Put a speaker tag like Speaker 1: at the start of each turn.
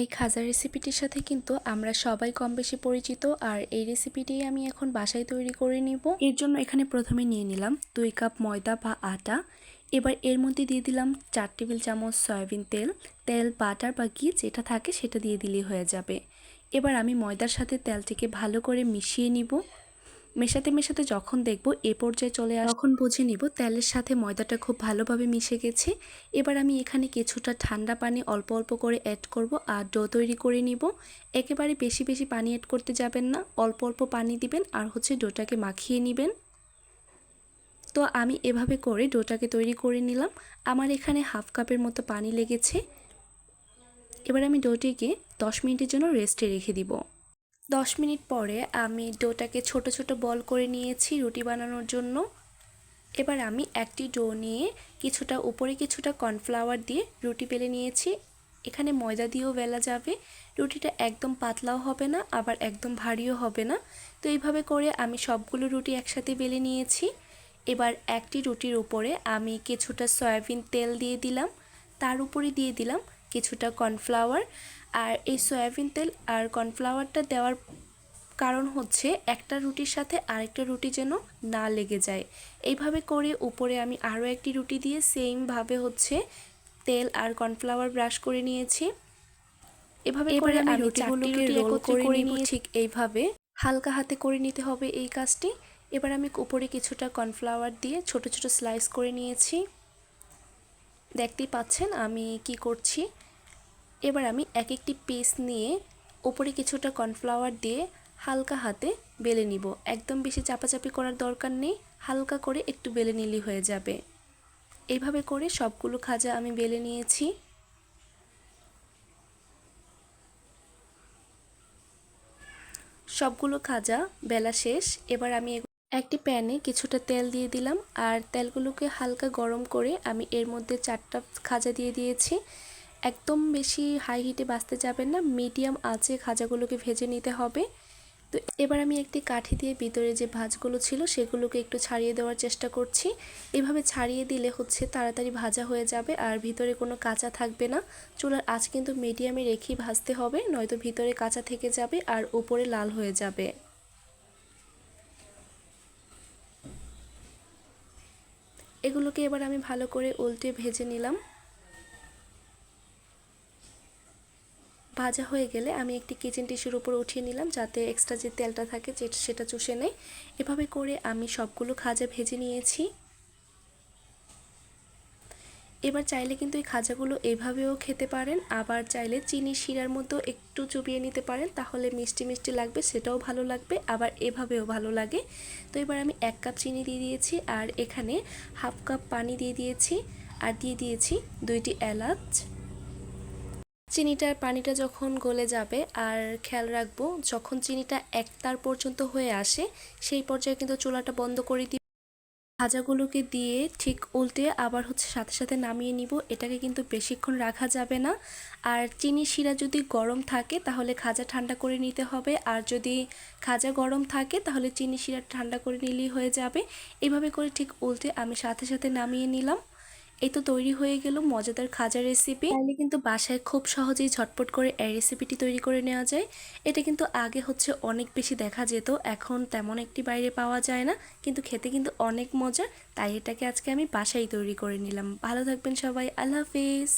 Speaker 1: এই খাজা রেসিপিটির সাথে কিন্তু আমরা সবাই কম বেশি পরিচিত আর এই রেসিপিটি আমি এখন বাসায় তৈরি করে নিব। এর জন্য এখানে প্রথমে নিয়ে নিলাম দুই কাপ ময়দা বা আটা। এবার এর মধ্যে দিয়ে দিলাম চার টেবিল চামচ সয়াবিন তেল। তেল, বাটার বা ঘি যেটা থাকে সেটা দিয়ে দিলেই হয়ে যাবে। এবার আমি ময়দার সাথে তেলটিকে ভালো করে মিশিয়ে নিব। মেশাতে মেশাতে যখন দেখব এ পর্যায়ে চলে আস তখন বুঝে নিব তেলের সাথে ময়দাটা খুব ভালোভাবে মিশে গেছে। এবার আমি এখানে কিছুটা ঠান্ডা পানি অল্প অল্প করে অ্যাড করব আর ডো তৈরি করে নিব। একেবারে বেশি বেশি পানি অ্যাড করতে যাবেন না, অল্প অল্প পানি দিবেন আর হচ্ছে ডোটাকে মাখিয়ে নেবেন। তো আমি এভাবে করে ডোটাকে তৈরি করে নিলাম। আমার এখানে হাফ কাপের মতো পানি লেগেছে। এবার আমি ডোটিকে দশ মিনিটের জন্য রেস্টে রেখে দিব। দশ মিনিট পরে আমি ডোটাকে ছোট ছোট বল করে নিয়েছি রুটি বানানোর জন্য। এবার আমি একটি ডো নিয়ে কিছুটা উপরে কিছুটা কর্নফ্লাওয়ার দিয়ে রুটি বেলে নিয়েছি। এখানে ময়দা দিয়েও বেলা যাবে। রুটিটা একদম পাতলাও হবে না, আবার একদম ভারীও হবে না। তো এইভাবে করে আমি সবগুলো রুটি একসাথে বেলে নিয়েছি। এবার একটি রুটির উপরে আমি কিছুটা সয়াবিন তেল দিয়ে দিলাম। তার উপরে দিয়ে দিলাম। কিছুটা কর্নফ্লাওয়ার আর এই সয়াবিন তেল আর কর্নফ্লাওয়ারটা দেওয়ার কারণ হচ্ছে একটা রুটির সাথে আরেকটা রুটি যেন না লেগে যায়। এইভাবে করে উপরে আমি আরও একটি রুটি দিয়ে সেমভাবে হচ্ছে তেল আর কর্নফ্লাওয়ার ব্রাশ করে নিয়েছি। এভাবে করে আমি রুটিগুলোকে রোল করে নিয়ে ঠিক এইভাবে হালকা হাতে করে নিতে হবে এই কাজটি। এবার আমি উপরে কিছুটা কর্নফ্লাওয়ার দিয়ে ছোট ছোট স্লাইস করে নিয়েছি। দেখতেই পাচ্ছেন আমি কি করছি। এবার আমি এক একটি পিস নিয়ে উপরে কিছুটা কর্নফ্লাওয়ার দিয়ে হালকা হাতে বেলে নিব। একদম বেশি চাপাচাপি করার দরকার নেই, হালকা করে একটু বেলে নিলেই হয়ে যাবে। এইভাবে করে সবগুলো খাজা আমি বেলে নিয়েছি। সবগুলো খাজা বেলা শেষ। এবার আমি একটি প্যানে কিছুটা তেল দিয়ে দিলাম আর তেলগুলোকে হালকা গরম করে আমি এর মধ্যে চারটা খাজা দিয়ে দিয়েছি। একদম বেশি হাই হিটে বাঁচতে যাবেন না মিডিয়াম আঁচে খাজাগুলোকে ভেজে নিতে হবে। তো এবার আমি একটি কাঠি দিয়ে ভিতরে যে ভাজগুলো ছিল সেগুলোকে একটু ছাড়িয়ে দেওয়ার চেষ্টা করছি। এভাবে ছাড়িয়ে দিলে হচ্ছে তাড়াতাড়ি ভাজা হয়ে যাবে আর ভিতরে কোনো কাঁচা থাকবে না। চুলার আঁচ কিন্তু মিডিয়ামে রেখেই ভাজতে হবে, নয়তো ভিতরে কাঁচা থেকে যাবে আর উপরে লাল হয়ে যাবে। এগুলোকে এবার আমি ভালো করে উল্টে ভেজে নিলাম। ভাজা হয়ে গেলে আমি একটি কিচেন টিস্যুর উপর উঠিয়ে নিলাম যাতে এক্সট্রা যে তেলটা থাকে সেটা চুষে নেয়। এভাবে করে আমি সবগুলো খাজা ভেজে নিয়েছি। এবার চাইলে কিন্তু এই খাজাগুলো এভাবেও খেতে পারেন। আবার চাইলে চিনি শিরার মতো একটু চুবিয়ে নিতে পারেন, তাহলে মিষ্টি মিষ্টি লাগবে, সেটাও ভালো লাগবে, আবার এভাবেও ভালো লাগে। তো এবার আমি এক কাপ চিনি দিয়ে দিয়েছি, আর এখানে হাফ কাপ পানি দিয়ে দিয়েছি, আর দিয়ে দিয়েছি দুইটি এলাচ। চিনিটার পানিটা যখন গলে যাবে, আর খেয়াল রাখব, যখন চিনিটা একতার পর্যন্ত হয়ে আসে, সেই পর্যায়ে কিন্তু চুলাটা বন্ধ করে দিব ভাজাগুলোকে দিয়ে ঠিক উল্টে আবার হচ্ছে সাথে সাথে নামিয়ে নিব। এটাকে কিন্তু বেশিক্ষণ রাখা যাবে না। আর চিনি শিরা যদি গরম থাকে তাহলে খাজা ঠান্ডা করে নিতে হবে। আর যদি খাজা গরম থাকে তাহলে চিনি শিরা ঠান্ডা করে নিলেই হয়ে যাবে। এভাবে করে ঠিক উল্টে আমি সাথে সাথে নামিয়ে নিলাম। এই তো তৈরি হয়ে গেল মজাদার খাজা রেসিপি তাহলে কিন্তু বাসায় খুব সহজেই ঝটপট করে এই রেসিপিটি তৈরি করে নেওয়া যায়। এটা কিন্তু আগে হচ্ছে অনেক বেশি দেখা যেত, এখন তেমন একটি বাইরে পাওয়া যায় না। কিন্তু খেতে কিন্তু অনেক মজা, তাই এটাকে আজকে আমি বাসায় তৈরি করে নিলাম। ভালো থাকবেন সবাই, আল্লাহ হাফিজ।